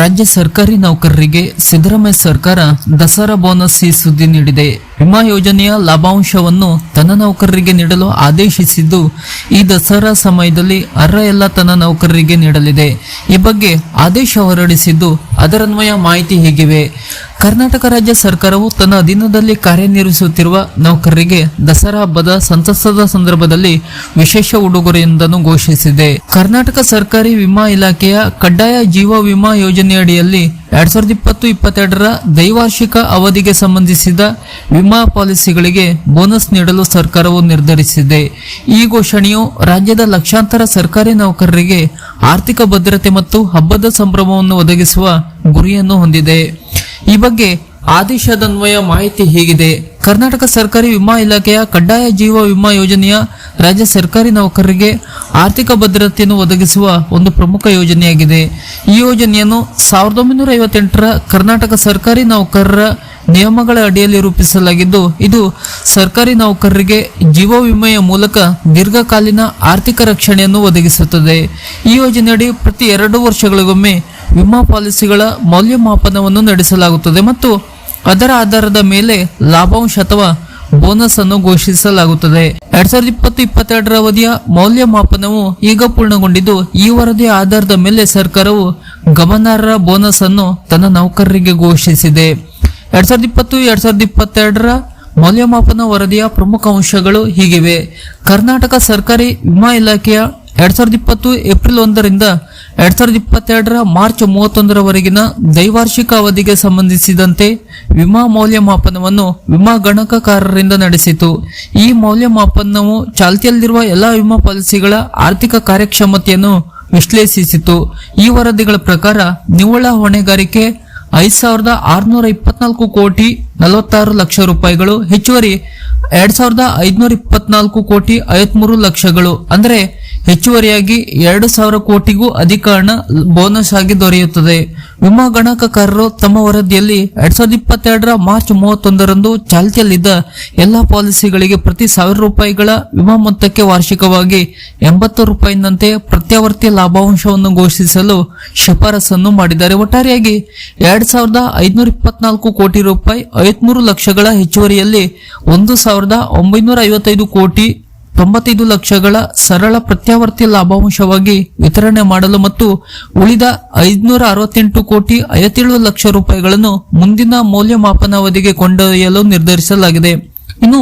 ರಾಜ್ಯ ಸರ್ಕಾರಿ ನೌಕರರಿಗೆ ಸಿದ್ದರಾಮಯ್ಯ ಸರ್ಕಾರ ದಸರಾ ಬೋನಸ್ ಈ ಸುದ್ದಿ ನೀಡಿದೆ. ವಿಮಾ ಯೋಜನೆಯ ಲಾಭಾಂಶವನ್ನು ತನ್ನ ನೌಕರರಿಗೆ ನೀಡಲು ಆದೇಶಿಸಿದ್ದು, ಈ ದಸರಾ ಸಮಯದಲ್ಲಿ ಅರ್ಹ ಎಲ್ಲ ತನ್ನ ನೌಕರರಿಗೆ ನೀಡಲಿದೆ. ಈ ಬಗ್ಗೆ ಆದೇಶ ಹೊರಡಿಸಿದ್ದು, ಅದರನ್ವಯ ಮಾಹಿತಿ ಹೀಗಿವೆ. ಕರ್ನಾಟಕ ರಾಜ್ಯ ಸರ್ಕಾರವು ತನ್ನ ಅಧೀನದಲ್ಲಿ ಕಾರ್ಯನಿರ್ವಹಿಸುತ್ತಿರುವ ನೌಕರರಿಗೆ ದಸರಾ ಹಬ್ಬದ ಸಂತಸದ ಸಂದರ್ಭದಲ್ಲಿ ವಿಶೇಷ ಉಡುಗೊರೆಯೊಂದನ್ನು ಘೋಷಿಸಿದೆ. ಕರ್ನಾಟಕ ಸರ್ಕಾರಿ ವಿಮಾ ಇಲಾಖೆಯ ಕಡ್ಡಾಯ ಜೀವ ವಿಮಾ ಯೋಜನೆಯಡಿಯಲ್ಲಿ ಎರಡ್ ಸಾವಿರದ ಇಪ್ಪತ್ತು ಇಪ್ಪತ್ತೆರಡರ ದ್ವೈವಾರ್ಷಿಕ ಅವಧಿಗೆ ಸಂಬಂಧಿಸಿದ ವಿಮಾ ಪಾಲಿಸಿಗಳಿಗೆ ಬೋನಸ್ ನೀಡಲು ಸರ್ಕಾರವು ನಿರ್ಧರಿಸಿದೆ. ಈ ಘೋಷಣೆಯು ರಾಜ್ಯದ ಲಕ್ಷಾಂತರ ಸರ್ಕಾರಿ ನೌಕರರಿಗೆ ಆರ್ಥಿಕ ಭದ್ರತೆ ಮತ್ತು ಹಬ್ಬದ ಸಂಭ್ರಮವನ್ನು ಒದಗಿಸುವ ಗುರಿಯನ್ನು ಹೊಂದಿದೆ. ಈ ಬಗ್ಗೆ ಆದೇಶದನ್ವಯ ಮಾಹಿತಿ ಹೀಗಿದೆ. ಕರ್ನಾಟಕ ಸರ್ಕಾರಿ ವಿಮಾ ಇಲಾಖೆಯ ಕಡ್ಡಾಯ ಜೀವ ವಿಮಾ ಯೋಜನೆಯ ರಾಜ್ಯ ಸರ್ಕಾರಿ ನೌಕರರಿಗೆ ಆರ್ಥಿಕ ಭದ್ರತೆಯನ್ನು ಒದಗಿಸುವ ಒಂದು ಪ್ರಮುಖ ಯೋಜನೆಯಾಗಿದೆ. ಈ ಯೋಜನೆಯನ್ನು ಸಾವಿರದ ಒಂಬೈನೂರ ಐವತ್ತೆಂಟರ ಕರ್ನಾಟಕ ಸರ್ಕಾರಿ ನೌಕರರ ನಿಯಮಗಳ ಅಡಿಯಲ್ಲಿ ರೂಪಿಸಲಾಗಿದ್ದು, ಇದು ಸರ್ಕಾರಿ ನೌಕರರಿಗೆ ಜೀವ ವಿಮೆಯ ಮೂಲಕ ದೀರ್ಘಕಾಲೀನ ಆರ್ಥಿಕ ರಕ್ಷಣೆಯನ್ನು ಒದಗಿಸುತ್ತದೆ. ಈ ಯೋಜನೆಯಡಿ ಪ್ರತಿ ಎರಡು ವರ್ಷಗಳಿಗೊಮ್ಮೆ ವಿಮಾ ಪಾಲಿಸಿಗಳ ಮೌಲ್ಯಮಾಪನವನ್ನು ನಡೆಸಲಾಗುತ್ತದೆ ಮತ್ತು ಅದರ ಆಧಾರದ ಮೇಲೆ ಲಾಭಾಂಶ ಅಥವಾ ಬೋನಸ್ ಅನ್ನು ಘೋಷಿಸಲಾಗುತ್ತದೆ. ಎರಡ್ ಸಾವಿರದ ಇಪ್ಪತ್ತು ಇಪ್ಪತ್ತೆರಡರ ಅವಧಿಯ ಮೌಲ್ಯಮಾಪನವು ಈಗ ಪೂರ್ಣಗೊಂಡಿದ್ದು, ಈ ವರದಿಯ ಆಧಾರದ ಮೇಲೆ ಸರ್ಕಾರವು ಗಮನಾರ್ಹ ಬೋನಸ್ ಅನ್ನು ತನ್ನ ನೌಕರರಿಗೆ ಘೋಷಿಸಿದೆ. ಎರಡ್ ಸಾವಿರದ ಇಪ್ಪತ್ತು, ಎರಡ್ ಸಾವಿರದ ಇಪ್ಪತ್ತೆರಡರ ಮೌಲ್ಯಮಾಪನ ವರದಿಯ ಪ್ರಮುಖ ಅಂಶಗಳು ಹೀಗಿವೆ. ಕರ್ನಾಟಕ ಸರ್ಕಾರಿ ವಿಮಾ ಇಲಾಖೆಯ ಎರಡ್ ಸಾವಿರದ ಇಪ್ಪತ್ತು ಏಪ್ರಿಲ್ ಒಂದರಿಂದ ಎರಡ್ ಸಾವಿರದ ಇಪ್ಪತ್ತೆರಡರ ಮಾರ್ಚ್ ಮೂವತ್ತೊಂದರವರೆಗಿನ ದೈವಾರ್ಷಿಕ ಅವಧಿಗೆ ಸಂಬಂಧಿಸಿದಂತೆ ವಿಮಾ ಮೌಲ್ಯಮಾಪನವನ್ನು ವಿಮಾ ಗಣಕಕಾರರಿಂದ ನಡೆಸಿತು. ಈ ಮೌಲ್ಯಮಾಪನವು ಚಾಲ್ತಿಯಲ್ಲಿರುವ ಎಲ್ಲಾ ವಿಮಾ ಪಾಲಿಸಿಗಳ ಆರ್ಥಿಕ ಕಾರ್ಯಕ್ಷಮತೆಯನ್ನು ವಿಶ್ಲೇಷಿಸಿತು. ಈ ವರದಿಗಳ ಪ್ರಕಾರ ನಿವ್ವಳ ಹೊಣೆಗಾರಿಕೆ ಐದ್ ಸಾವಿರದ ಆರುನೂರ ಇಪ್ಪತ್ನಾಲ್ಕು ಕೋಟಿ ನಲವತ್ತಾರು ಲಕ್ಷ ರೂಪಾಯಿಗಳು, ಹೆಚ್ಚುವರಿ ಎರಡ್ ಸಾವಿರದ ಐದುನೂರ ಇಪ್ಪತ್ನಾಲ್ಕು ಕೋಟಿ ಐವತ್ಮೂರು ಲಕ್ಷಗಳು, ಅಂದರೆ ಹೆಚ್ಚುವರಿಯಾಗಿ ಎರಡು ಸಾವಿರ ಕೋಟಿಗೂ ಅಧಿಕ ಹಣ ಬೋನಸ್ ಆಗಿ ದೊರೆಯುತ್ತದೆ. ವಿಮಾ ಗಣಕಕಾರರು ತಮ್ಮ ವರದಿಯಲ್ಲಿ ಎರಡ್ ಸಾವಿರದ ಇಪ್ಪತ್ತೆರಡರ ಮಾರ್ಚ್ ಮೂವತ್ತೊಂದರಂದು ಚಾಲ್ತಿಯಲ್ಲಿದ್ದ ಎಲ್ಲಾ ಪಾಲಿಸಿಗಳಿಗೆ ಪ್ರತಿ ಸಾವಿರ ರೂಪಾಯಿಗಳ ವಿಮಾ ಮೊತ್ತಕ್ಕೆ ವಾರ್ಷಿಕವಾಗಿ ಎಂಬತ್ತು ರೂಪಾಯಿನಂತೆ ಪ್ರತ್ಯಾವರ್ತಿ ಲಾಭಾಂಶವನ್ನು ಘೋಷಿಸಲು ಶಿಫಾರಸನ್ನು ಮಾಡಿದ್ದಾರೆ. ಒಟ್ಟಾರೆಯಾಗಿ ಎರಡ್ ಸಾವಿರದ ಐದುನೂರ ಇಪ್ಪತ್ನಾಲ್ಕು ಕೋಟಿ ರೂಪಾಯಿ ಐವತ್ಮೂರು ಲಕ್ಷಗಳ ಹೆಚ್ಚುವರಿಯಲ್ಲಿ ಒಂದು ಸಾವಿರದ ಒಂಬೈನೂರ ಐವತ್ತೈದು ಕೋಟಿ ತೊಂಬತ್ತೈದು ಲಕ್ಷಗಳ ಸರಳ ಪ್ರತ್ಯಾವರ್ತಿ ಲಾಭಾಂಶವಾಗಿ ವಿತರಣೆ ಮಾಡಲು ಮತ್ತು ಉಳಿದ ಐದುನೂರ ಅರವತ್ತೆಂಟು ಕೋಟಿ ಐವತ್ತೇಳು ಲಕ್ಷ ರೂಪಾಯಿಗಳನ್ನು ಮುಂದಿನ ಮೌಲ್ಯಮಾಪನಾವಧಿಗೆ ಕೊಂಡೊಯ್ಯಲು ನಿರ್ಧರಿಸಲಾಗಿದೆ. ಇನ್ನು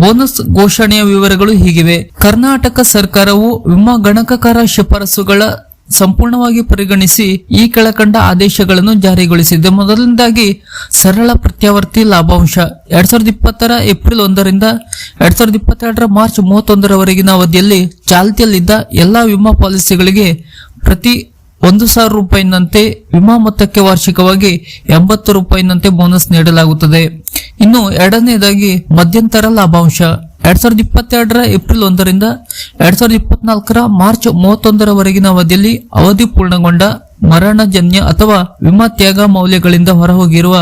ಬೋನಸ್ ಘೋಷಣೆಯ ವಿವರಗಳು ಹೀಗಿವೆ. ಕರ್ನಾಟಕ ಸರ್ಕಾರವು ವಿಮಾ ಗಣಕಕಾರ ಶಿಫಾರಸುಗಳ ಸಂಪೂರ್ಣವಾಗಿ ಪರಿಗಣಿಸಿ ಈ ಕೆಳಕಂಡ ಆದೇಶಗಳನ್ನು ಜಾರಿಗೊಳಿಸಿದೆ. ಮೊದಲನೇದಾಗಿ, ಸರಳ ಪ್ರತ್ಯಾವರ್ತಿ ಲಾಭಾಂಶ. ಎರಡ್ ಸಾವಿರದ ಇಪ್ಪತ್ತರ ಏಪ್ರಿಲ್ ಒಂದರಿಂದ ಎರಡ್ ಸಾವಿರದ ಇಪ್ಪತ್ತೆರಡರ ಮಾರ್ಚ್ ಮೂವತ್ತೊಂದರವರೆಗಿನ ಅವಧಿಯಲ್ಲಿ ಚಾಲ್ತಿಯಲ್ಲಿದ್ದ ಎಲ್ಲಾ ವಿಮಾ ಪಾಲಿಸಿಗಳಿಗೆ ಪ್ರತಿ ಒಂದು ಸಾವಿರ ರೂಪಾಯಿನಂತೆ ವಿಮಾ ಮೊತ್ತಕ್ಕೆ ವಾರ್ಷಿಕವಾಗಿ ಎಂಬತ್ತು ರೂಪಾಯಿನಂತೆ ಬೋನಸ್ ನೀಡಲಾಗುತ್ತದೆ. ಇನ್ನು ಎರಡನೇದಾಗಿ, ಮಧ್ಯಂತರ ಲಾಭಾಂಶ. ಎರಡ್ ಸಾವಿರದ ಇಪ್ಪತ್ತೆರಡರ ಏಪ್ರಿಲ್ ಒಂದರಿಂದ ಎರಡ್ ಸಾವಿರದ ಇಪ್ಪತ್ನಾಲ್ಕರ ಮಾರ್ಚ್ ಮೂವತ್ತೊಂದರವರೆಗಿನ ಅವಧಿಯಲ್ಲಿ ಅವಧಿ ಪೂರ್ಣಗೊಂಡ ಮರಣಜನ್ಯ ಅಥವಾ ವಿಮಾ ತ್ಯಾಗ ಮೌಲ್ಯಗಳಿಂದ ಹೊರಹೋಗಿರುವ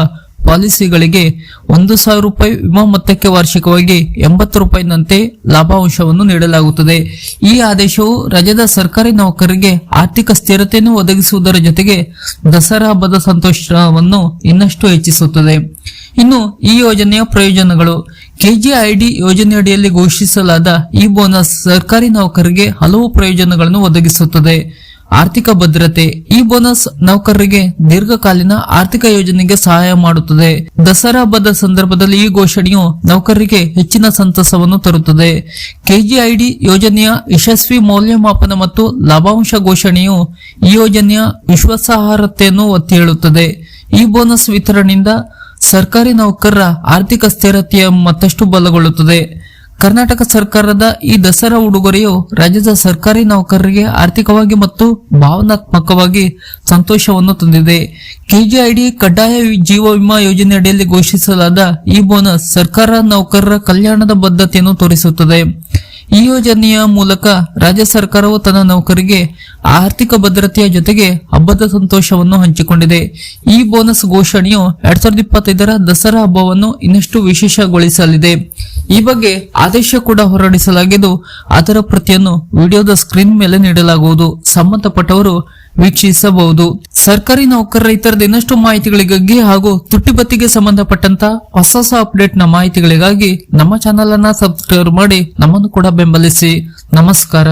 ಪಾಲಿಸಿಗಳಿಗೆ ಒಂದು ಸಾವಿರ ರೂಪಾಯಿ ವಿಮಾ ಮೊತ್ತಕ್ಕೆ ವಾರ್ಷಿಕವಾಗಿ ಎಂಬತ್ತು ರೂಪಾಯಿನಂತೆ ಲಾಭಾಂಶವನ್ನು ನೀಡಲಾಗುತ್ತದೆ. ಈ ಆದೇಶವು ರಾಜ್ಯದ ಸರ್ಕಾರಿ ನೌಕರರಿಗೆ ಆರ್ಥಿಕ ಸ್ಥಿರತೆಯನ್ನು ಒದಗಿಸುವುದರ ಜೊತೆಗೆ ದಸರಾ ಹಬ್ಬದ ಸಂತೋಷವನ್ನು ಇನ್ನಷ್ಟು ಹೆಚ್ಚಿಸುತ್ತದೆ. ಇನ್ನು ಈ ಯೋಜನೆಯ ಪ್ರಯೋಜನಗಳು ಕೆಜಿಐಡಿ ಯೋಜನೆಯಡಿಯಲ್ಲಿ ಘೋಷಿಸಲಾದ ಈ ಬೋನಸ್ ಸರ್ಕಾರಿ ನೌಕರರಿಗೆ ಹಲವು ಪ್ರಯೋಜನಗಳನ್ನು ಒದಗಿಸುತ್ತದೆ. ಆರ್ಥಿಕ ಭದ್ರತೆ, ಈ ಬೋನಸ್ ನೌಕರರಿಗೆ ದೀರ್ಘಕಾಲೀನ ಆರ್ಥಿಕ ಯೋಜನೆಗೆ ಸಹಾಯ ಮಾಡುತ್ತದೆ. ದಸರಾ ಹಬ್ಬದ ಸಂದರ್ಭದಲ್ಲಿ ಈ ಘೋಷಣೆಯು ನೌಕರರಿಗೆ ಹೆಚ್ಚಿನ ಸಂತಸವನ್ನು ತರುತ್ತದೆ. ಕೆಜಿಐಡಿ ಯೋಜನೆಯ ಯಶಸ್ವಿ ಮೌಲ್ಯಮಾಪನ ಮತ್ತು ಲಾಭಾಂಶ ಘೋಷಣೆಯು ಈ ಯೋಜನೆಯ ವಿಶ್ವಾಸಾರ್ಹತೆಯನ್ನು ಒತ್ತಿ ಹೇಳುತ್ತದೆ. ಈ ಬೋನಸ್ ವಿತರಣೆಯಿಂದ ಸರ್ಕಾರಿ ನೌಕರರ ಆರ್ಥಿಕ ಸ್ಥಿರತೆಯ ಮತ್ತಷ್ಟು ಬಲಗೊಳ್ಳುತ್ತದೆ. ಕರ್ನಾಟಕ ಸರ್ಕಾರದ ಈ ದಸರಾ ಉಡುಗೊರೆಯು ರಾಜ್ಯದ ಸರ್ಕಾರಿ ನೌಕರರಿಗೆ ಆರ್ಥಿಕವಾಗಿ ಮತ್ತು ಭಾವನಾತ್ಮಕವಾಗಿ ಸಂತೋಷವನ್ನು ತಂದಿದೆ. ಕೆಜಿಐಡಿ ಕಡ್ಡಾಯ ಜೀವ ವಿಮಾ ಯೋಜನೆಯಡಿಯಲ್ಲಿ ಘೋಷಿಸಲಾದ ಈ ಬೋನಸ್ ಸರ್ಕಾರ ನೌಕರರ ಕಲ್ಯಾಣದ ಬದ್ಧತೆಯನ್ನು ತೋರಿಸುತ್ತದೆ. ಈ ಯೋಜನೆಯ ಮೂಲಕ ರಾಜ್ಯ ಸರ್ಕಾರವು ತನ್ನ ನೌಕರಿಗೆ ಆರ್ಥಿಕ ಭದ್ರತೆಯ ಜೊತೆಗೆ ಹಬ್ಬದ ಸಂತೋಷವನ್ನು ಹಂಚಿಕೊಂಡಿದೆ. ಈ ಬೋನಸ್ ಘೋಷಣೆಯು ಎರಡ್ ಸಾವಿರದ ಇಪ್ಪತ್ತೈದರ ದಸರಾ ಹಬ್ಬವನ್ನು ಇನ್ನಷ್ಟು ವಿಶೇಷಗೊಳಿಸಲಿದೆ. ಈ ಬಗ್ಗೆ ಆದೇಶ ಕೂಡ ಹೊರಡಿಸಲಾಗಿದ್ದು, ಅದರ ಪ್ರತಿಯನ್ನು ವಿಡಿಯೋದ ಸ್ಕ್ರೀನ್ ಮೇಲೆ ನೀಡಲಾಗುವುದು. ಸಂಬಂಧಪಟ್ಟವರು ವೀಕ್ಷಿಸಬಹುದು. ಸರ್ಕಾರಿ ನೌಕರರ ಇತರದ ಇನ್ನಷ್ಟು ಮಾಹಿತಿಗಳಿಗಾಗಿ ಹಾಗೂ ತುಟ್ಟಿಬತ್ತಿಗೆ ಸಂಬಂಧಪಟ್ಟಂತ ಹೊಸ ಹೊಸ ಅಪ್ಡೇಟ್ನ ಮಾಹಿತಿಗಳಿಗಾಗಿ ನಮ್ಮ ಚಾನೆಲ್ ಅನ್ನ ಸಬ್ಸ್ಕ್ರೈಬ್ ಮಾಡಿ ನಮ್ಮನ್ನು ಕೂಡ ಬೆಂಬಲಿಸಿ. ನಮಸ್ಕಾರ.